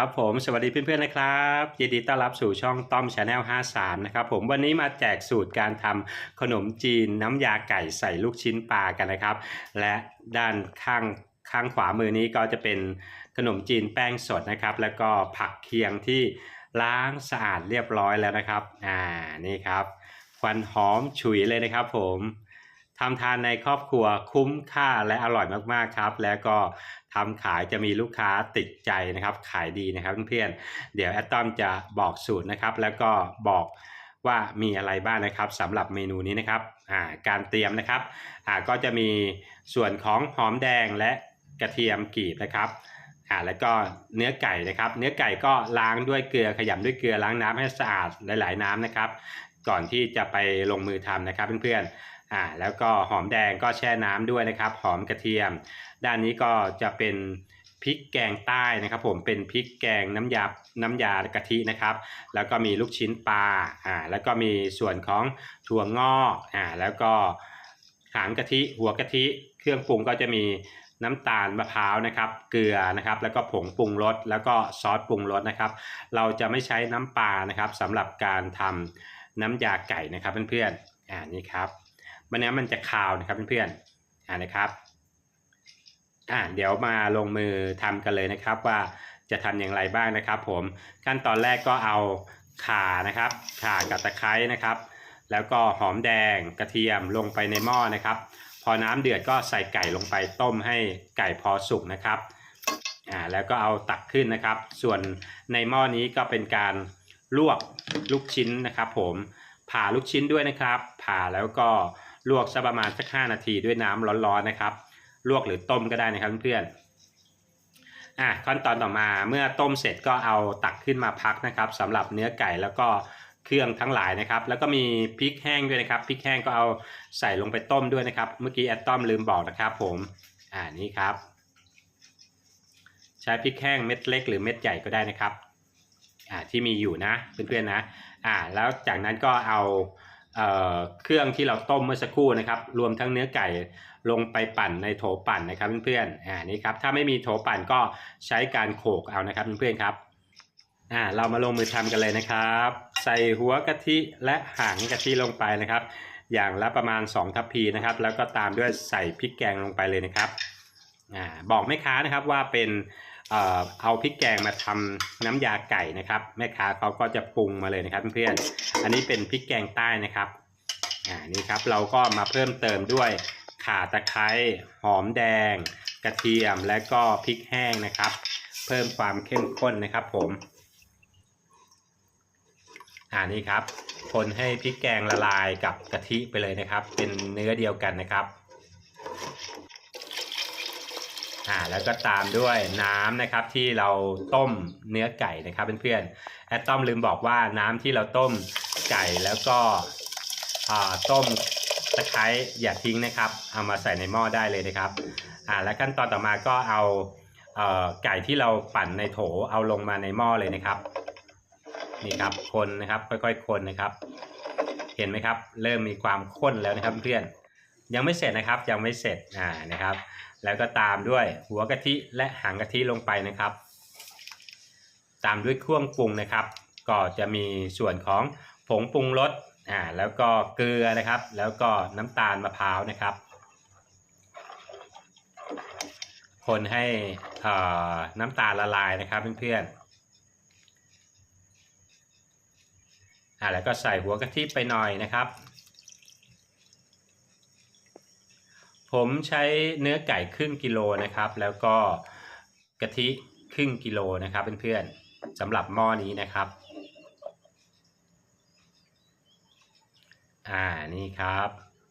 ครับผมสวัสดีเพื่อนๆนะครับยินดีต้อนรับสู่ช่องต้อมชาแนล53 นะครับผมวันนี้มาแจกสูตรการทำขนมจีนน้ำยาไก่ใส่ลูกชิ้นปลากันนะครับ และด้านข้างข้างขวามือนี้ก็จะเป็นขนมจีนแป้งสดนะครับ แล้วก็ผักเคียงที่ล้างสะอาดเรียบร้อยแล้วนะครับอ่านี่ครับควันหอมฉุยเลยนะครับผม ทำทานในครอบครัวคุ้มค่าและอร่อยมากๆครับ แล้วก็ทำขายจะมีลูกค้าติดใจนะครับ ขายดีนะครับเพื่อนๆเดี๋ยวแอดต้อมจะบอกสูตรนะครับ แล้วก็บอกว่ามีอะไรบ้างนะครับสำหรับเมนูนี้นะครับาการเตรียมนะครับก็จะมีส่วนของหอมแดงและกระเทียมกรีบนะครับอ่าแล้วก็เนื้อไก่นะครับ เนื้อไก่ก็ล้างด้วยเกลือขยำด้วยเกลือล้างน้ำให้สะอาดหลาย ๆ น้ำนะครับ ก่อนที่จะไปลงมือทำนะครับเพื่อนๆ อ่าแล้วก็หอมแดงก็แช่น้ำด้วยนะครับ หอมกระเทียม ด้านนี้ก็จะเป็นพริกแกงใต้นะครับ ผมเป็นพริกแกงน้ำยา น้ำยากะทินะครับ แล้วก็มีลูกชิ้นปลาอ่าแล้วก็มีส่วนของถั่วงอกอ่าแล้วก็หางกะทิหัวกะทิ เครื่องปรุงก็จะมีน้ำตาลมะพร้าวนะครับ เกลือนะครับ แล้วก็ผงปรุงรสแล้วก็ซอสปรุงรสนะครับ เราจะไม่ใช้น้ำปลานะครับสำหรับการทำน้ำยาไก่นะครับเพื่อนๆอ่านี่ครับ มันนี้มันจะคาวนะครับเพื่อนๆอ่านะครับอ่าเดี๋ยวมาลงมือทำกันเลยนะครับว่าจะทำอย่างไรบ้างนะครับ ผมขั้นตอนแรกก็เอาข่านะครับข่ากับตะไคร้นะครับ แล้วก็หอมแดงกระเทียมลงไปในหม้อนะครับ พอน้ำเดือดก็ใส่ไก่ลงไปต้มให้ไก่พอสุกนะครับอ่าแล้วก็เอาตักขึ้นนะครับ ส่วนในหม้อนี้ก็เป็นการลวกลูกชิ้นนะครับ ผมผ่าลูกชิ้นด้วยนะครับ ผ่าแล้วก็ ลวกสักประมาณสัก5นาทีด้วยน้ำร้อนๆนะครับ ลวกหรือต้มก็ได้นะครับเพื่อนๆอะขั้นตอนต่อมาเมื่อต้มเสร็จก็เอาตักขึ้นมาพักนะครับสำหรับเนื้อไก่แล้วก็เครื่องทั้งหลายนะครับ แล้วก็มีพริกแห้งด้วยนะครับพริกแห้งก็เอาใส่ลงไปต้มด้วยนะครับ เมื่อกี้แอดต้อมลืมบอกนะครับ ผมอ่านี่ครับ ใช้พริกแห้งเม็ดเล็กหรือเม็ดใหญ่ก็ได้นะครับอ่าที่มีอยู่นะเพื่อนๆนะอ่าแล้วจากนั้นก็เอา เเครื่องที่เราต้มเมื่อสักครู่นะครับ รวมทั้งเนื้อไก่ลงไปปั่นในโถปั่นนะครับเพื่อนๆอ่านี่ครับถ้าไม่มีโถปั่นก็ใช้การโขกเอานะครับเพื่อนๆครับอ่าเรามาลงมือทำกันเลยนะครับ ใส่หัวกะทิและหางกะทิลงไปนะครับ อย่างละประมาณ 2 ทัพพีนะครับ แล้วก็ตามด้วยใส่พริกแกงลงไปเลยนะครับอ่าบอกแม่ค้านะครับว่าเป็น เอ่อเอาพริกแกงมาทำน้ำยาไก่นะครับ แม่ค้าเขาก็จะปรุงมาเลยนะครับเพื่อนๆอันนี้เป็นพริกแกงใต้นะครับอ่านี่ครับเราก็มาเพิ่มเติมด้วยข่าตะไคร้หอมแดง กระเทียมและก็พริกแห้งนะครับ เพิ่มความเข้มข้นนะครับผมอ่านี่ครับคนให้พริกแกงละลายกับกะทิไปเลยนะครับ เป็นเนื้อเดียวกันนะครับ อ่าแล้วก็ตามด้วยน้ำนะครับที่เราต้มเนื้อไก่นะครับเพื่อนๆแอดต้อมลืมบอกว่าน้ำที่เราต้มไก่แล้วก็ต้มตะไคร้อย่าทิ้งนะครับ เอามาใส่ในหม้อได้เลยนะครับอ่าและขั้นตอนต่อมาก็เอาเออไก่ที่เราปั่นในโถเอาลงมาในหม้อเลยนะครับนี่ครับคนนะครับค่อยๆคนนะครับ เห็นไหมครับ เริ่มมีความข้นแล้วนะครับเพื่อน ยังไม่เสร็จนะครับยังไม่เสร็จอ่านะครับ แล้วก็ตามด้วยหัวกะทิและหางกะทิลงไปนะครับ ตามด้วยเครื่องปรุงนะครับ ก็จะมีส่วนของผงปรุงรสอ่าแล้วก็เกลือนะครับ แล้วก็น้ำตาลมะพร้าวนะครับ คนให้อ่อน้ำตาลละลายนะครับเพื่อนๆอ่าแล้วก็ใส่หัวกะทิไปหน่อยนะครับ ผมใช้เนื้อไก่ครึ่งกิโลนะครับ แล้วก็กะทิครึ่งกิโลนะครับเพื่อนๆสำหรับหม้อนี้นะครับ อ่านี่ครับ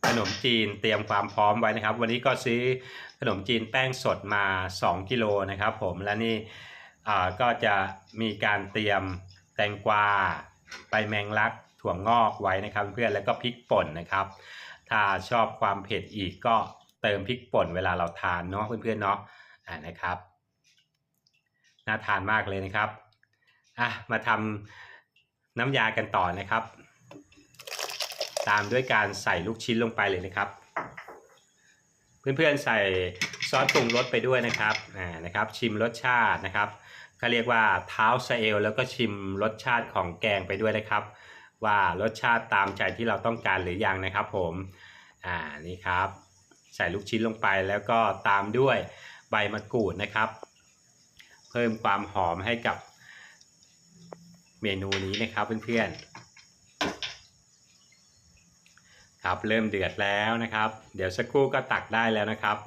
ขนมจีนเตรียมความพร้อมไว้นะครับ วันนี้ก็ซื้อขนมจีนแป้งสดมา 2 กิโลนะครับ ผมและนี่อ่าก็จะมีการเตรียมแตงกวาใบแมงลักถั่วงอกไว้นะครับ เพื่อนแล้วก็พริกป่นนะครับ ถ้าชอบความเผ็ดอีกก็ เติมพริกป่นเวลาเราทานเนาะเพื่อนๆเนาะอ่านะครับน่าทานมากเลยนะครับอะมาทำน้ำยากันต่อนะครับ ตามด้วยการใส่ลูกชิ้นลงไปเลยนะครับ เพื่อนๆใส่ซอสปรุงรสไปด้วยนะครับอ่านะครับชิมรสชาตินะครับเขาเรียกว่าเท้าสะเอลแล้วก็ชิมรสชาติของแกงไปด้วยนะครับ ว่ารสชาติตามใจที่เราต้องการหรือยังนะครับผมอ่านี่ครับ ใส่ลูกชิ้นลงไปแล้วก็ตามด้วยใบมะกรูดนะครับ เพิ่มความหอมให้กับเมนูนี้นะครับเพื่อนๆครับเริ่มเดือดแล้วนะครับ เดี๋ยวสักครู่ก็ตักได้แล้วนะครับ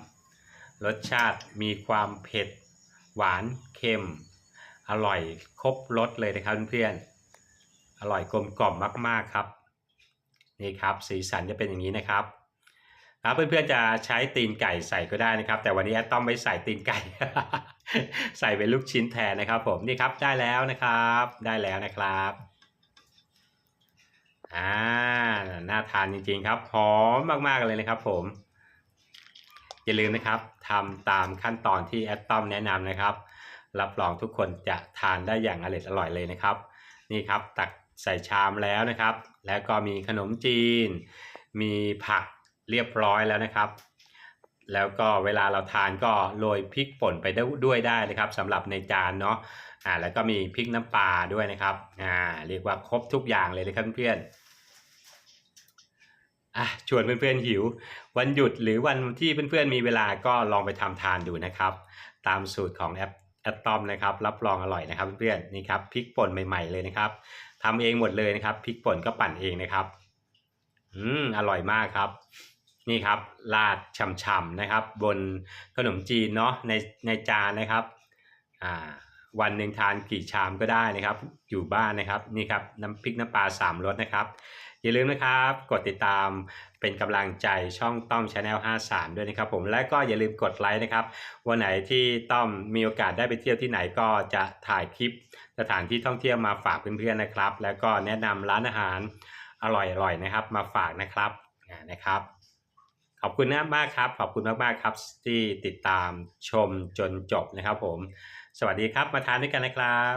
รสชาติมีความเผ็ด หวานเค็ม อร่อยครบรสเลยนะครับเพื่อนๆอร่อยกลมกล่อมมากๆครับนี่ครับสีสันจะเป็นอย่างนี้นะครับ เพื่อนๆจะใช้ตีนไก่ใส่ก็ได้นะครับ แต่วันนี้แอดต้อมไม่ใส่ตีนไก่ ใส่เป็นลูกชิ้นแทนนะครับ ผมนี่ครับได้แล้วนะครับ ได้แล้วนะครับอ่าน่าทานจริงๆครับหอมมากๆเลยนะครับผม อย่าลืมนะครับทำตามขั้นตอนที่แอดต้อมแนะนำนะครับ รับรองทุกคนจะทานได้อย่างอร่อยอร่อยเลยนะครับ นี่ครับตักใส่ชามแล้วนะครับ แล้วก็มีขนมจีน มีผัก เรียบร้อยแล้วนะครับ แล้วก็เวลาเราทานก็โรยพริกป่นไปด้วยได้นะครับสำหรับในจานเนาะอ่าแล้วก็มีพริกน้ำปลาด้วยนะครับอ่าเรียกว่าครบทุกอย่างเลยนะครับเพื่อนอะชวนเพื่อนๆหิว วันหยุดหรือวันที่เพื่อนๆมีเวลาก็ลองไปทำทานดูนะครับ ตามสูตรของแอปแอปตอมนะครับ รับรองอร่อยนะครับเพื่อนๆนี่ครับพริกป่นใหม่ๆเลยนะครับทำเองหมดเลยนะครับพริกป่นก็ปั่นเองนะครับ อืมอร่อยมากครับ นี่ครับราดฉ่ำๆนะครับ บนขนมจีนเนาะในในจานนะครับอ่าวันหนึ่งทานกี่ชามก็ได้นะครับ อยู่บ้านนะครับนี่ครับน้ำพริกน้ำปลาสามรสนะครับ อย่าลืมนะครับ กดติดตามเป็นกำลังใจช่องต้อมชาแนล53 ด้วยนะครับ ผมและก็อย่าลืมกดไลค์นะครับ วันไหนที่ต้อมมีโอกาสได้ไปเที่ยวที่ไหนก็จะถ่ายคลิปสถานที่ท่องเที่ยวมาฝากเพื่อนๆนะครับ แล้วก็แนะนำร้านอาหารอร่อยๆนะครับ มาฝากนะครับนะครับ ขอบคุณมากครับ ขอบคุณมากมากครับ ที่ติดตามชมจนจบนะครับผม สวัสดีครับมาทานด้วยกันนะครับ